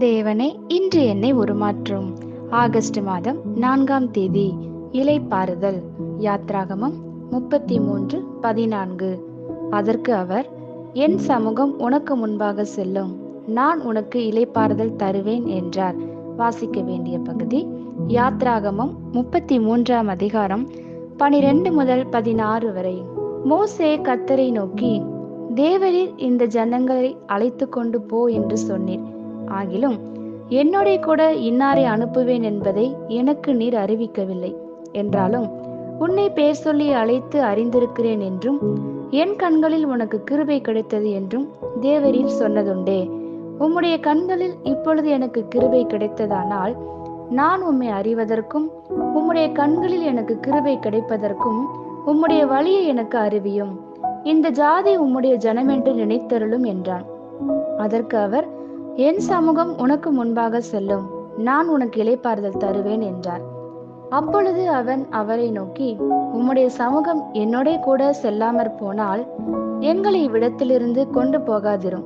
தேவனே இன்று என்னை உருமாற்றும். ஆகஸ்ட் மாதம் நான்காம் தேதி இலைப்பாறுதல் யாத்ராகமம் முப்பத்தி மூன்று பதினான்கு. அதற்கு அவர் என் சமூகம் உனக்கு முன்பாக செல்லும். நான் உனக்கு இலைப்பாறுதல் தருவேன் என்றார். வாசிக்க வேண்டிய பகுதி யாத்ராகமம் முப்பத்தி மூன்றாம் அதிகாரம் பனிரெண்டு முதல் பதினாறு வரை. மோசே கத்தரை நோக்கி தேவரீர் இந்த ஜனங்களை அழைத்து கொண்டு போ என்று சொன்னீர். ஆகிலும் என்னோட கூட இன்னாரை அனுப்புவேன் என்பதை எனக்கு நீர் அறிவிக்கவில்லை. என்றாலும் உன்னை பேர் சொல்லி அழைத்து அறிந்திருக்கிறேன் என்றும் என் கண்களில் உனக்கு கிருபை கிடைத்தது என்றும் தேவரீர் சொன்னதுண்டே. உம்முடைய கண்களில் இப்பொழுது எனக்கு கிருபை கிடைத்ததானால் நான் உம்மை அறிவதற்கும் உம்முடைய கண்களில் எனக்கு கிருபை கிடைப்பதற்கும் உம்முடைய வழியை எனக்கு அறிவியும். இந்த ஜாதி உம்முடைய ஜனமென்று நினைத்தருளும் என்றான். அதற்கு அவர் என் சமூகம் உனக்கு முன்பாக செல்லும். நான் உனக்கு இலைப்பாறுதல் தருவேன் என்றார். அப்பொழுது அவன் அவரை நோக்கி உம்முடைய சமூகம் என்னோட கூட செல்லாமற் போனால் எங்களை இவ்விடத்திலிருந்து கொண்டு போகாதிரும்.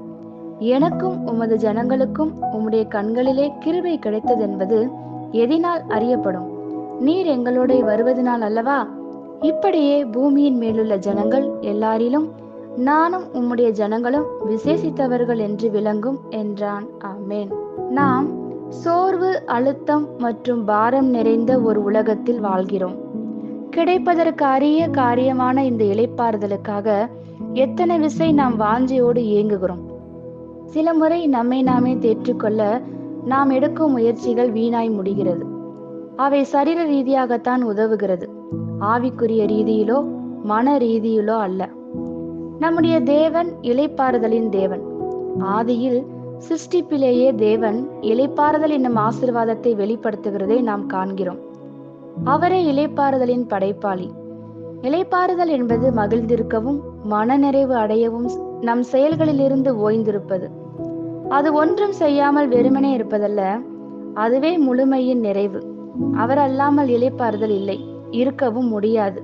எனக்கும் உமது ஜனங்களுக்கும் உம்முடைய கண்களிலே கிருபை கிடைத்ததென்பது எதினால் அறியப்படும். நீர் எங்களோட வருவதனால் அல்லவா? இப்படியே பூமியின் மேலுள்ள ஜனங்கள் எல்லாரிலும் நானும் உம்முடைய ஜனங்களும் விசேஷித்தவர்கள் என்று விளங்கும் என்றான். ஆமேன். நாம் சோர்வு அழுத்தம் மற்றும் பாரம் நிறைந்த ஒரு உலகத்தில் வாழ்கிறோம். கிடைப்பதற்கு அரிய காரியமான இந்த இலைப்பாறுதலுக்காக எத்தனை விசை நாம் வாஞ்சையோடு இயங்குகிறோம். சில முறை நம்மை நாமே தேற்றுக்கொள்ள நாம் எடுக்கும் முயற்சிகள் வீணாய் முடிகிறது. அவை சரீர ரீதியாகத்தான் உதவுகிறது. ஆவிக்குரிய ரீதியிலோ மன ரீதியிலோ அல்ல. நம்முடைய தேவன் இலைப்பாறுதலின் தேவன். ஆதியில் சிருஷ்டிப்பிலேயே தேவன் இலைப்பாறுதல் என்னும் ஆசிர்வாதத்தை வெளிப்படுத்துகிறதை நாம் காண்கிறோம். அவரே இலைப்பாறுதலின் படைப்பாளி. இலைப்பாறுதல் என்பது மகிழ்ந்திருக்கவும் மனநிறைவு அடையவும் நம் செயல்களிலிருந்து ஓய்ந்திருப்பது. அது ஒன்றும் செய்யாமல் வெறுமனே இருப்பதல்ல அதுவே முழுமையின் நிறைவு. அவர் அல்லாமல் இலைப்பாறுதல் இல்லை இருக்கவும் முடியாது.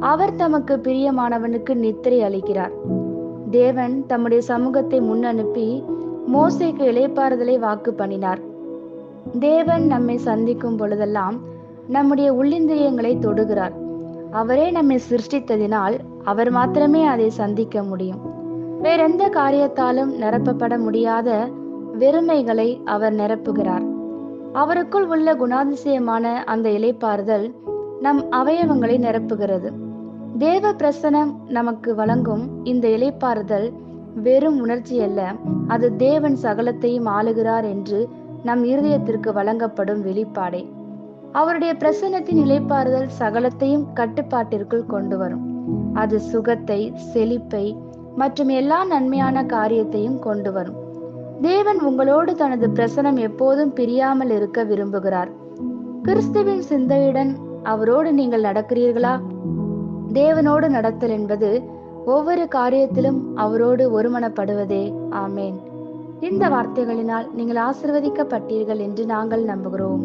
அவர் தமக்கு பிரியமானவனுக்கு நித்திரை அளிக்கிறார். தேவன் தம்முடைய சமூகத்தை முன் அனுப்பி மோசைக்கு இளைப்பாறுதலை வாக்கு பண்ணினார். தேவன் நம்மை சந்திக்கும் பொழுதெல்லாம் நம்முடைய உள்ளிந்திரியங்களை தொடுகிறார். அவரே நம்மை சிருஷ்டித்ததினால் அவர் மாத்திரமே அதை சந்திக்க முடியும். வேறெந்த காரியத்தாலும் நிரப்பப்பட முடியாத வெறுமைகளை அவர் நிரப்புகிறார். அவருக்குள் உள்ள குணாதிசயமான அந்த இலைப்பாறுதல் நம் அவயவங்களை நிரப்புகிறது. தேவ பிரசனம் நமக்கு வழங்கும் இந்த இலைப்பாறுதல் வெறும் உணர்ச்சி அல்ல. அது தேவன் சகலத்தையும் ஆளுகிறார் என்று நம் இருதயத்திற்கு வழங்கப்படும் வெளிப்பாடே. அவருடைய பிரசன்னத்தின் இலைப்பாறுதல் சகலத்தையும் கட்டுப்பாட்டிற்குள் கொண்டு வரும். அது சுகத்தை செழிப்பை மற்றும் எல்லா நன்மையான காரியத்தையும் கொண்டு வரும். தேவன் உங்களோடு தனது பிரசனம் எப்போதும் பிரியாமல் இருக்க விரும்புகிறார். கிறிஸ்துவின் சிந்தையுடன் அவரோடு நீங்கள் நடக்கிறீர்களா? தேவனோடு நடத்தல் என்பது ஒவ்வொரு காரியத்திலும் அவரோடு ஒருமனப்படுவதே. ஆமேன். இந்த வார்த்தைகளினால் நீங்கள் ஆசிர்வதிக்கப்பட்டீர்கள் என்று நாங்கள் நம்புகிறோம்.